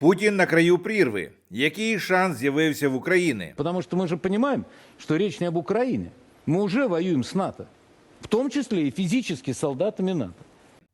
Путін на краю прірви. Який шанс з'явився в Україні? Тому що ми ж розуміємо, що річ не об Україні. Ми вже воюємо з НАТО. В тому числі і с солдатами НАТО.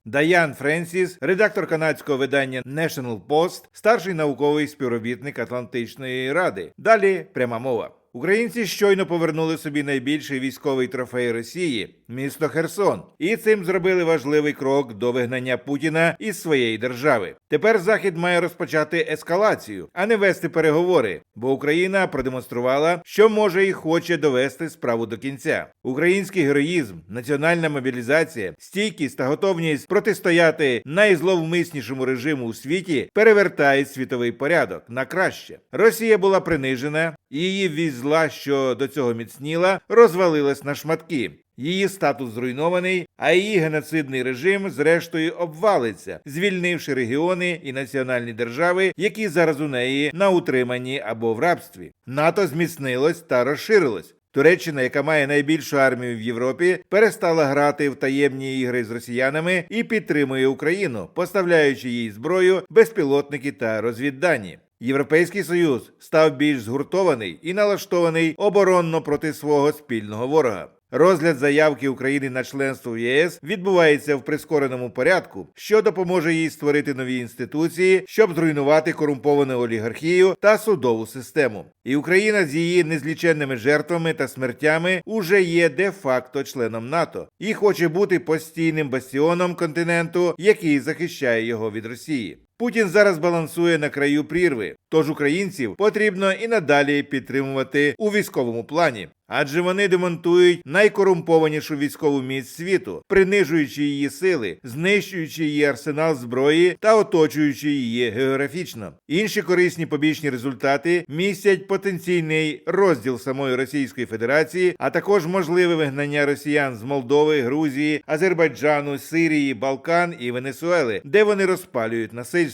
Даян Френсіс, редактор канадського видання National Post, старший науковий співробітник Атлантичної ради. Далі пряма мова. Українці щойно повернули собі найбільший військовий трофей Росії місто Херсон, і цим зробили важливий крок до вигнання Путіна із своєї держави. Тепер Захід має розпочати ескалацію, а не вести переговори, бо Україна продемонструвала, що може і хоче довести справу до кінця. Український героїзм, національна мобілізація, стійкість та готовність протистояти найзловмиснішому режиму у світі перевертають світовий порядок на краще. Росія була принижена, її вість зла, що до цього міцніла, розвалилась на шматки. Її статус зруйнований, а її геноцидний режим зрештою обвалиться, звільнивши регіони і національні держави, які зараз у неї на утриманні або в рабстві. НАТО зміцнилось та розширилось. Туреччина, яка має найбільшу армію в Європі, перестала грати в таємні ігри з росіянами і підтримує Україну, поставляючи їй зброю, безпілотники та розвіддані. Європейський союз став більш згуртований і налаштований оборонно проти свого спільного ворога. Розгляд заявки України на членство в ЄС відбувається в прискореному порядку, що допоможе їй створити нові інституції, щоб зруйнувати корумповану олігархію та судову систему. І Україна з її незліченними жертвами та смертями уже є де-факто членом НАТО і хоче бути постійним бастіоном континенту, який захищає його від Росії. Путін зараз балансує на краю прірви, тож українців потрібно і надалі підтримувати у військовому плані, адже вони демонтують найкорумпованішу військову міць світу, принижуючи її сили, знищуючи її арсенал зброї та оточуючи її географічно. Інші корисні побічні результати містять потенційний розділ самої Російської Федерації, а також можливе вигнання росіян з Молдови, Грузії, Азербайджану, Сирії, Балкан і Венесуели, де вони розпалюють насильство.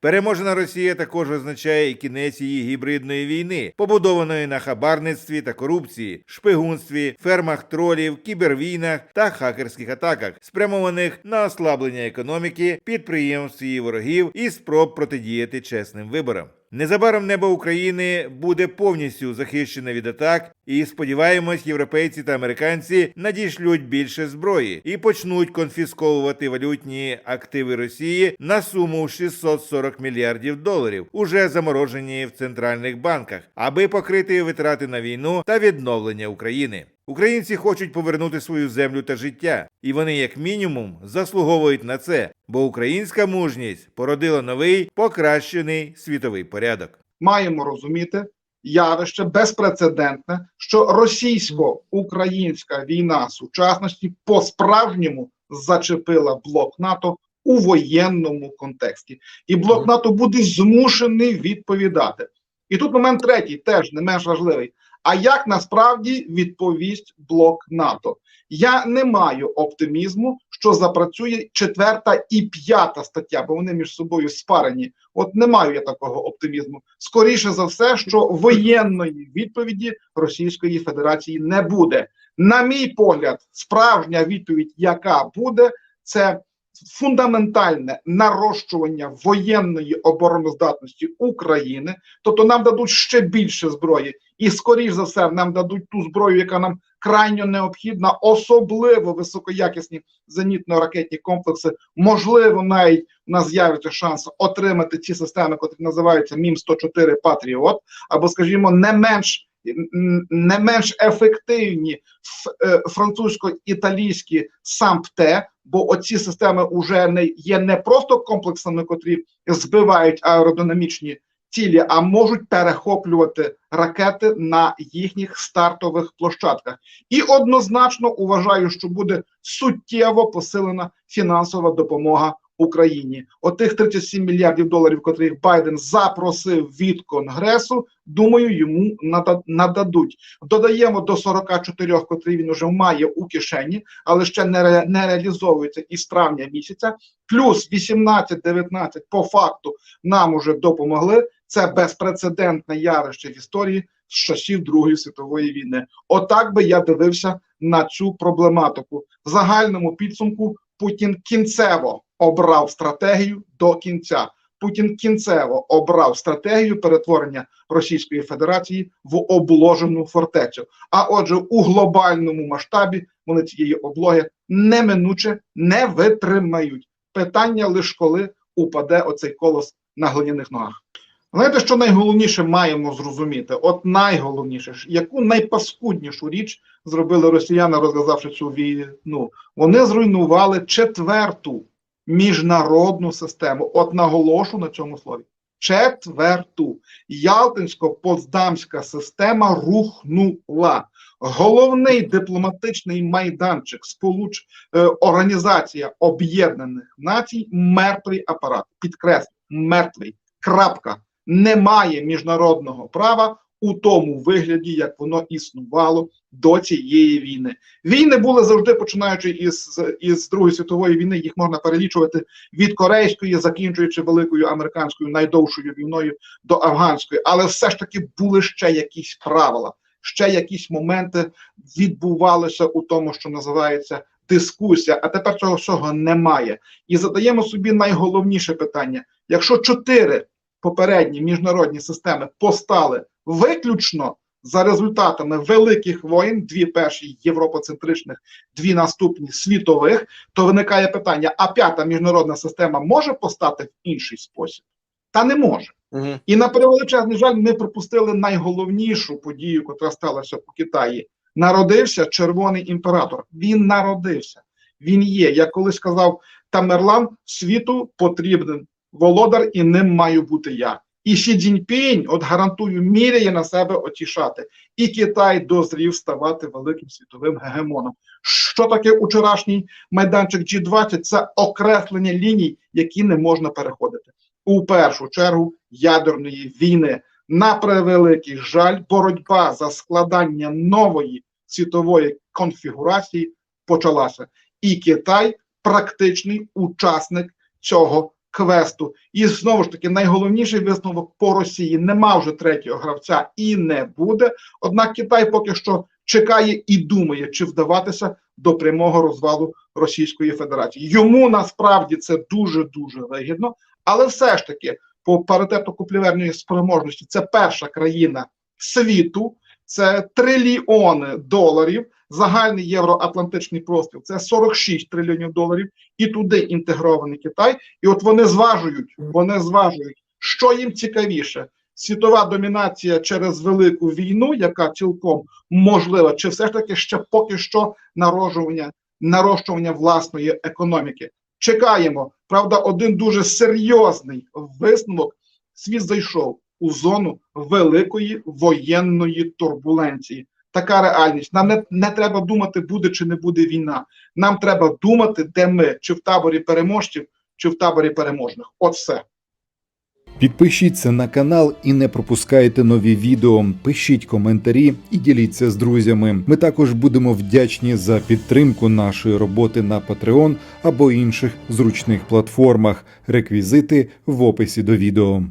Переможена Росія також означає і кінець її гібридної війни, побудованої на хабарництві та корупції, шпигунстві, фермах тролів, кібервійнах та хакерських атаках, спрямованих на ослаблення економіки, підприємств її ворогів і спроб протидіяти чесним виборам. Незабаром небо України буде повністю захищене від атак, і сподіваємось, європейці та американці надішлють більше зброї і почнуть конфісковувати валютні активи Росії на суму 640 мільярдів доларів, уже заморожені в центральних банках, аби покрити витрати на війну та відновлення України. Українці хочуть повернути свою землю та життя, і вони, як мінімум, заслуговують на це, бо українська мужність породила новий покращений світовий порядок. маємо розуміти явище безпрецедентне, що російсько-українська війна сучасності по-справжньому зачепила блок НАТО у воєнному контексті, і блок НАТО буде змушений відповідати. І тут момент третій, теж не менш важливий. А як насправді відповість блок НАТО? Я не маю оптимізму, що запрацює четверта і п'ята стаття, бо вони між собою спарені. От не маю я такого оптимізму. Скоріше за все, що воєнної відповіді Російської Федерації не буде. На мій погляд, справжня відповідь, яка буде, це фундаментальне нарощування воєнної обороноздатності України, тобто нам дадуть ще більше зброї, і скоріш за все нам дадуть ту зброю, яка нам крайньо необхідна, особливо високоякісні зенітно-ракетні комплекси. Можливо, навіть у нас з'явиться шанс отримати ці системи, котрі називаються Мім 104 Патріот, або, скажімо, не менш не менш ефективні е, французько-італійські САМПТ, бо оці системи вже не є не просто комплексами, котрі збивають аеродинамічні цілі, а можуть перехоплювати ракети на їхніх стартових площадках. І однозначно вважаю, що буде суттєво посилена фінансова допомога Україні. Отих 37 мільярдів доларів, котрих Байден запросив від Конгресу, думаю, йому нада- нададуть. Додаємо до 44, котрі він уже має у кишені, але ще не, ре, не реалізовується із травня місяця. Плюс 18-19 по факту нам уже допомогли. Це безпрецедентне явище в історії з часів Другої світової війни. Отак би я дивився на цю проблематику. В загальному підсумку Путін кінцево обрав стратегію до кінця. Путін кінцево обрав стратегію перетворення Російської Федерації в обложену фортецю. А отже, у глобальному масштабі вони цієї облоги неминуче не витримають. Питання лише коли упаде оцей колос на глиняних ногах. Знаєте, що найголовніше маємо зрозуміти? От найголовніше, яку найпаскуднішу річ зробили росіяни, розв'язавши цю війну? Вони зруйнували четверту міжнародну систему. От наголошу на цьому слові. Четверту Ялтинсько-Потсдамська система рухнула. Головний дипломатичний майданчик сполуч е, Організація Об'єднаних Націй мертвий апарат. Підкреслю, мертвий. Крапка. Немає міжнародного права у тому вигляді, як воно існувало до цієї війни. Війни були завжди починаючи із, із Другої світової війни. Їх можна перелічувати від корейської, закінчуючи великою американською найдовшою війною до афганської, але все ж таки були ще якісь правила, ще якісь моменти відбувалися у тому, що називається дискусія. А тепер цього всього немає. І задаємо собі найголовніше питання: якщо чотири попередні міжнародні системи постали виключно за результатами великих воєн, дві перші європоцентричних, дві наступні світових, то виникає питання: а п'ята міжнародна система може постати в інший спосіб? Та не може. Угу. І на превеличезний жаль, ми пропустили найголовнішу подію, яка сталася у Китаї. Народився червоний імператор. Він народився. Він є. Як колись сказав Тамерлан, світу потрібен володар, і ним маю бути я. І Ші Цзіньпінь, от гарантую, міряє на себе отішати. І Китай дозрів ставати великим світовим гегемоном. Що таке вчорашній майданчик G20? Це окреслення ліній, які не можна переходити. У першу чергу ядерної війни. На превеликий жаль, боротьба за складання нової світової конфігурації почалася. І Китай практичний учасник цього квесту. І знову ж таки, найголовніший висновок по Росії нема вже третього гравця і не буде. Однак Китай поки що чекає і думає, чи вдаватися до прямого розвалу Російської Федерації. Йому насправді це дуже дуже вигідно, але все ж таки, по паритету купліверної спроможності, це перша країна світу, це трильйони доларів. Загальний євроатлантичний простір це 46 трильйонів доларів, і туди інтегрований Китай. І от вони зважують, вони зважують, що їм цікавіше: світова домінація через велику війну, яка цілком можлива, чи все ж таки ще поки що народжування, нарощування власної економіки. Чекаємо. Правда, один дуже серйозний висновок. Світ зайшов у зону великої воєнної турбуленції. Така реальність. Нам не, не треба думати, буде чи не буде війна. Нам треба думати, де ми, чи в таборі переможців, чи в таборі переможних. От все. Підпишіться на канал і не пропускайте нові відео. Пишіть коментарі і діліться з друзями. Ми також будемо вдячні за підтримку нашої роботи на Patreon або інших зручних платформах. Реквізити в описі до відео.